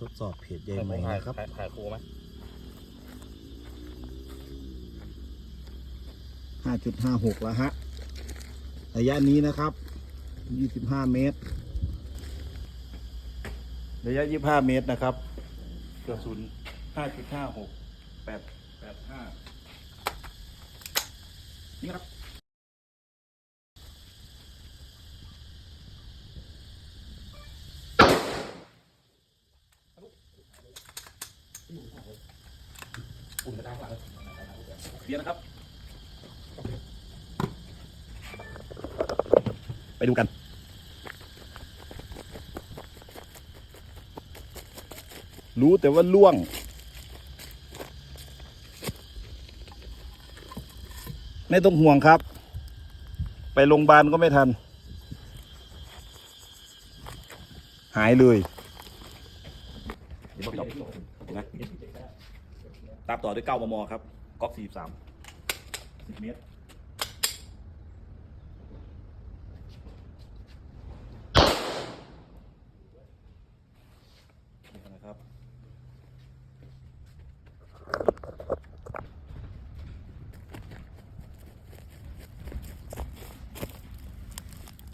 ทดสอบเพจใยไหมถ่ายนะครับถ่ายถ่ายครูไหมห้าจุดห้าหกแล้วฮะ ระยะนี้นะครับยี่สิบห้าเมตร ระยะยี่สิบห้าเมตรนะครับกระสุนห้าจุดห้าหกแปดแปดห้านี่ครับ อุ่นกระด้างหลังเบียร์นะครับ ไปดูกันรู้แต่ว่าล่วง ไม่ต้องห่วงครับ ไปโรงพยาบาลก็ไม่ทัน หายเลย เดี๋ยวบอกพี่ดอกนะตามต่อด้วยเก้ามมครับก๊อกสี่สามสิบเมตรนี่นะครับ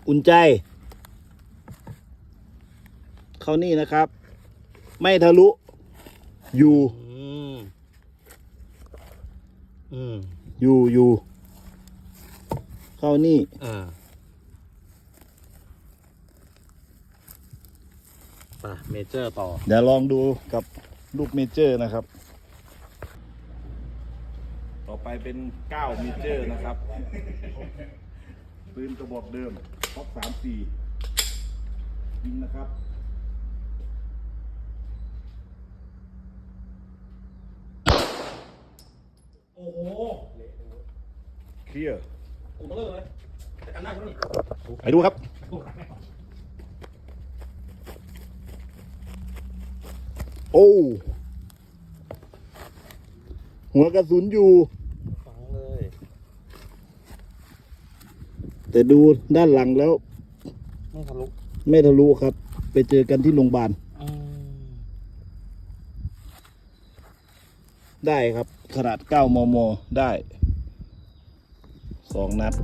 อุ่นใจ เขานี่นะครับ ไม่ทะลุอ ยู่อืมอืมอยู่อยู่เข้านี่อ่าไปเมเจอร์ต่อ เดี๋ยวลองดูกับลูกเมเจอร์นะครับ ต่อไปเป็น9เมเจอร์นะครับ ปืนกระบอกเดิมท็อปสามสี่ยิงนะครับ อ้โหเคลียร์อุ่นมาเลยแต่กันได้ไหมนี่ไปดูครับ โอ้หัวกระสุนอยู่ ฟังเลยแต่ดูด้านหลังแล้ว ไม่ทะลุ ไม่ทะลุครับ ไปเจอกันที่โรงพยาบาล ได้ครับ ขนาด 9 มม ได้ 2 นัด